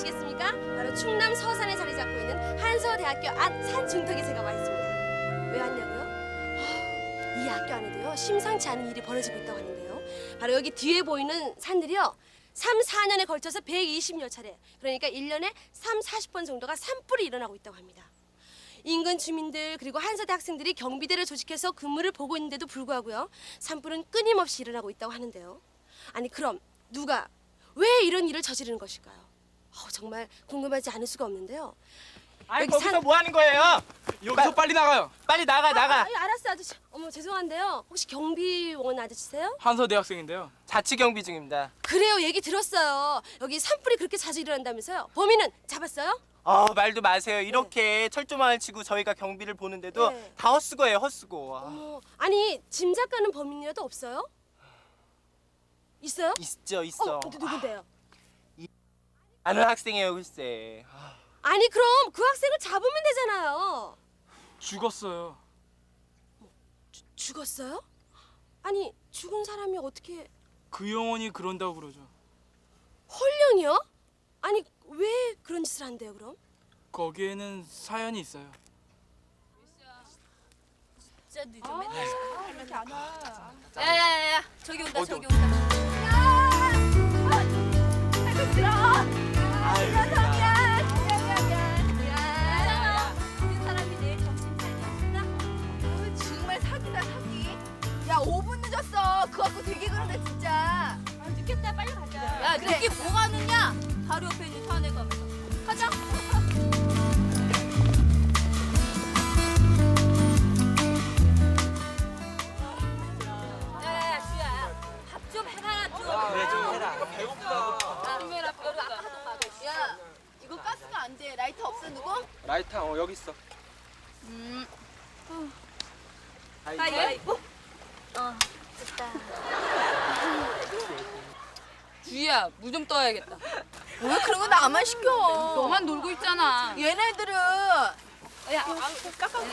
아시겠습니까? 바로 충남 서산에 자리 잡고 있는 한서대학교 앞 산 중턱에 제가 와 있습니다. 왜 왔냐고요? 이 학교 안에도요 심상치 않은 일이 벌어지고 있다고 하는데요. 바로 여기 뒤에 보이는 산들이요. 3, 4년에 걸쳐서 120여 차례, 그러니까 1년에 3, 40번 정도가 산불이 일어나고 있다고 합니다. 인근 주민들 그리고 한서대 학생들이 경비대를 조직해서 근무를 보고 있는데도 불구하고요. 산불은 끊임없이 일어나고 있다고 하는데요. 아니 그럼 누가 왜 이런 일을 저지르는 것일까요? 어우, 정말 궁금하지 않을 수가 없는데요. 아니 여기 거기서 산- 뭐 하는 거예요? 여기서 빨리 나가요. 빨리 나가 나가. 아, 아, 알았어 아저씨. 어머 죄송한데요. 혹시 경비원 아저씨세요? 한서 대학생인데요. 자치 경비 중입니다. 그래요 얘기 들었어요. 여기 산불이 그렇게 자주 일어난다면서요. 범인은 잡았어요? 아 말도 마세요. 이렇게 철조망을 치고 저희가 경비를 보는데도 네. 다 헛수고예요 헛수고. 아, 어, 아니 짐작 가는 범인이라도 없어요? 있어요? 있죠 있어. 어, 누군데요? 아는 학생이에요 글쎄. 아, 아니 그럼 그 학생을 잡으면 되잖아요. 죽었어요. 죽었어요? 아니 죽은 사람이 어떻게 그 영혼이 그런다고 그러죠. 홀령이요? 아니 왜 그런 짓을 한대요 그럼? 거기에는 사연이 있어요. 진짜 늦어 맨날 아, 이렇게 안 와. 야야야야 저기 온다 어디 저기 온다 야 물 좀 떠야겠다. 왜 그런 거 나만 시켜? 너만 놀고 있잖아. 얘네들은 야, 아, 야 이거 좀 가져가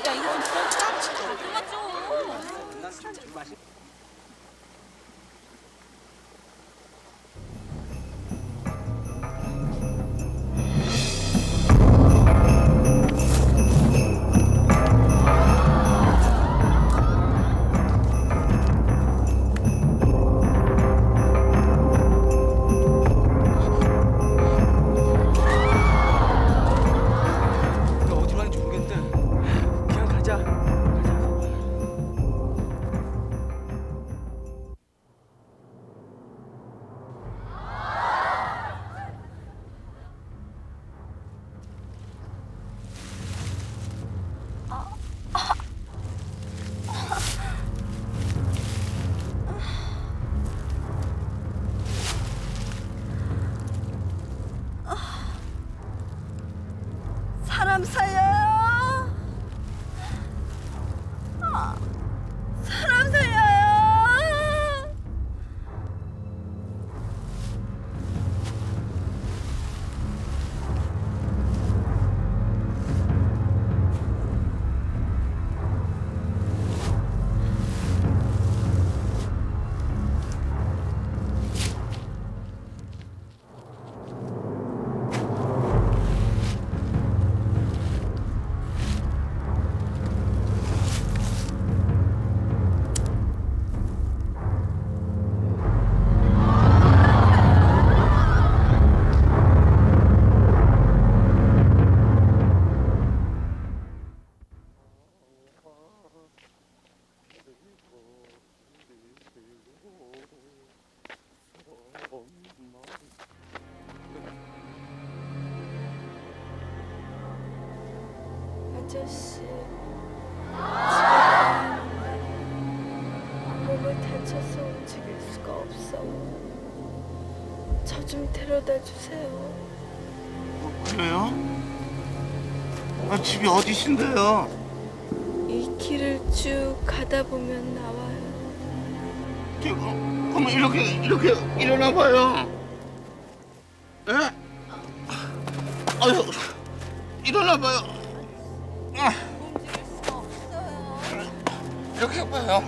좀 살려요. 아저씨 몸을 다쳐서 움직일 수가 없어. 저 좀 데려다 주세요. 그래요? 아, 집이 어디신데요? 이 길을 쭉 가다 보면 나와요. 지금 그러면 이렇게 이렇게 일어나 봐요. 예? 아유, 일어나 봐요. 이렇게 해봐요.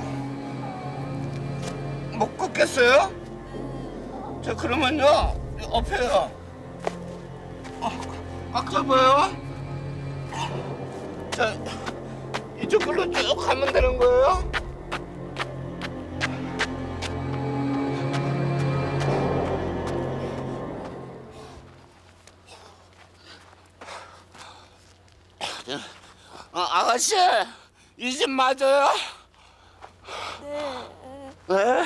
못 걷겠어요? 저 그러면요 엎혀요. 꽉 잡아요. 자, 이쪽 걸로 쭉 가면 되는 거예요? 아, 아가씨, 이 집 맞아요? 네. 네?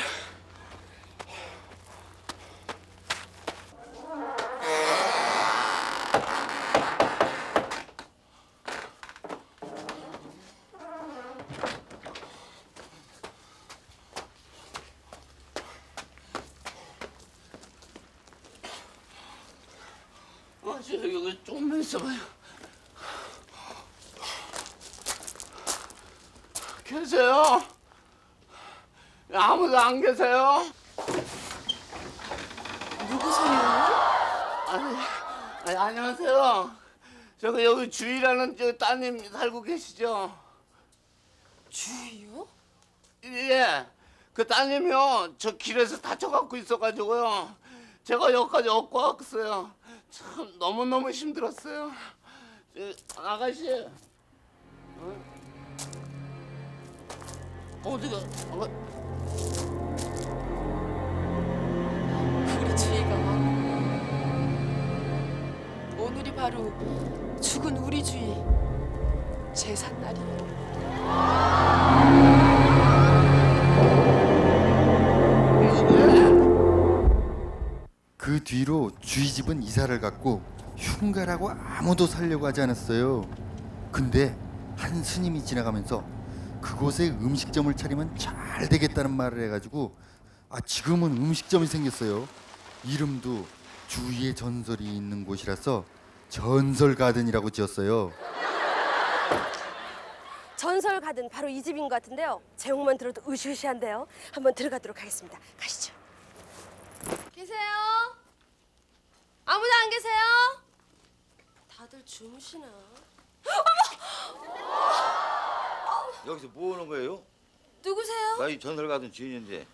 아, 저 여기 조금만 있어봐요. 계세요? 아무도 안 계세요? 누구세요? 아니, 아니 안녕하세요. 저기 여기 주희라는 저 따님 살고 계시죠? 주요? 예. 그 따님이요. 저 길에서 다쳐갖고 있어가지고요. 제가 여기까지 얻고 왔어요. 참 너무너무 힘들었어요. 저, 아가씨. 어? 어디가? 어, 우리 주희가 오늘이 바로 죽은 우리 주희 제삿 날이에요. 그 뒤로 주희 집은 이사를 갔고 흉가라고 아무도 살려고 하지 않았어요. 근데 한 스님이 지나가면서 그곳에 음식점을 차리면 잘 되겠다는 말을 해가지고 아 지금은 음식점이 생겼어요. 이름도 주희의 전설이 있는 곳이라서 전설 가든이라고 지었어요. 전설 가든 바로 이 집인 것 같은데요. 제목만 들어도 으시으시한데요. 한번 들어가도록 하겠습니다. 가시죠. 계세요? 아무도 안 계세요? 다들 주무시나? 여기서 뭐 하는 거예요? 누구세요? 나 이 전설 가던 주인인데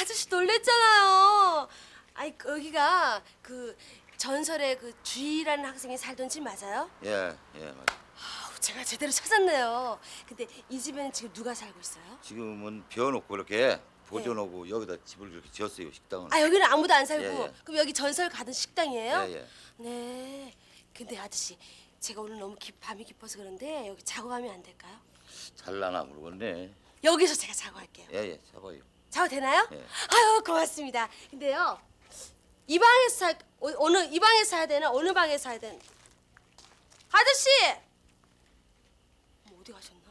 아저씨 놀랬잖아요. 아이 여기가 그 전설의 그 주희라는 학생이 살던 집 맞아요? 예, 예, 맞아. 아우, 제가 제대로 찾았네요. 근데 이 집에는 지금 누가 살고 있어요? 지금은 비워놓고 이렇게 보존하고 여기다 집을 이렇게 지었어요 식당은. 아 여기는 아무도 안 살고 예, 예. 그럼 여기 전설 가든 식당이에요? 예, 예. 네. 근데 아저씨 제가 오늘 너무 깊, 밤이 깊어서 그런데 여기 자고 가면 안 될까요? 잘라나 모르겠네. 여기서 제가 자고 갈게요. 예, 예, 잡아요. 자고 되나요? 예. 아유 고맙습니다. 근데요 이 방에서 살 어, 어느 이 방에서 사야 되나 어느 방에서 사야 되나 아저씨 뭐 어디 가셨나?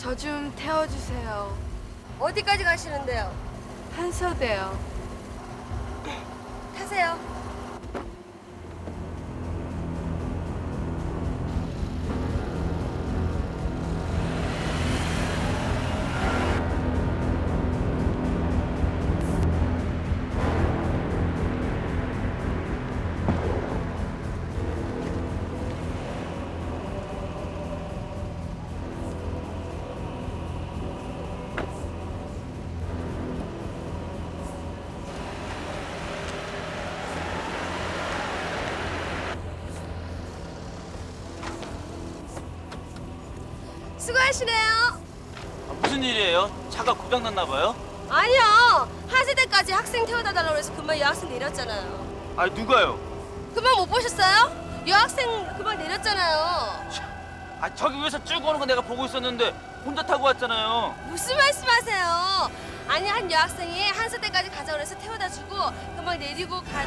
저 좀 태워주세요. 어디까지 가시는데요? 한서대요. 타세요. 수고하시네요. 무슨 일이에요? 차가 고장 났나 봐요? 아니요. 하세대까지 학생 태워다 달라고 해서 금방 여학생 내렸잖아요. 아니 누가요? 금방 못 보셨어요? 여학생 금방 내렸잖아요. 아 저기 위에서 쭉 오는 거 내가 보고 있었는데 혼자 타고 왔잖아요. 무슨 말씀하세요? 아니 한 여학생이 한서대까지 가자고 해서 태워다 주고 금방 내리고 간.